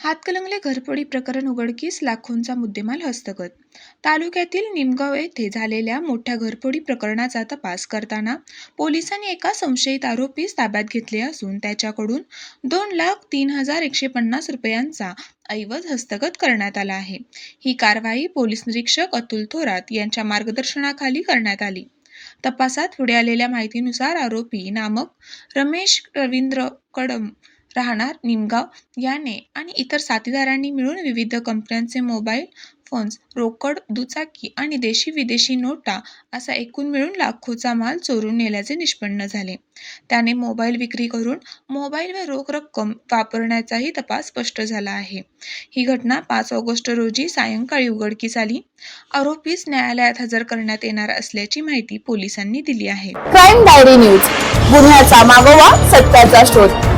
हातकलंगले घरफोडी प्रकरण उघडकीस लाखोंचा मुद्देमाल हस्तगत. तालुक्यातील निमगाव येथे झालेल्या मोठ्या घरफोडी प्रकरणाचा तपास करताना पोलिसांनी एका संशयित आरोपीस ताब्यात घेतले असून त्याच्याकडून दोन लाख तीन हजार एकशे पन्नास रुपयांचा ऐवज हस्तगत करण्यात आला आहे. ही कारवाई पोलीस निरीक्षक अतुल थोरात यांच्या मार्गदर्शनाखाली करण्यात आली. तपासात पुढे आलेल्या माहितीनुसार आरोपी नामक रमेश रवींद्र कडम राहणार निमगाव याने आणि इतर साथीदारांनी मिळून विविध कंपन्यांचे मोबाईल फोन्स रोकड दुचाकी आणि देशी विदेशी नोटा असा एकूण मिळून लाखोचा माल चोरून नेल्याचे निष्पन्न झाले. त्याने मोबाईल विक्री करून मोबाईल व रोख रक्कम वापरण्याचाही तपास स्पष्ट झाला आहे. ही घटना पाच ऑगस्ट रोजी सायंकाळी उघडकीस आली. आरोपीस न्यायालयात हजर करण्यात येणार असल्याची माहिती पोलिसांनी दिली आहे. क्राईम डायरी न्यूज गुन्ह्याचा मागोवा सत्याचा शोध.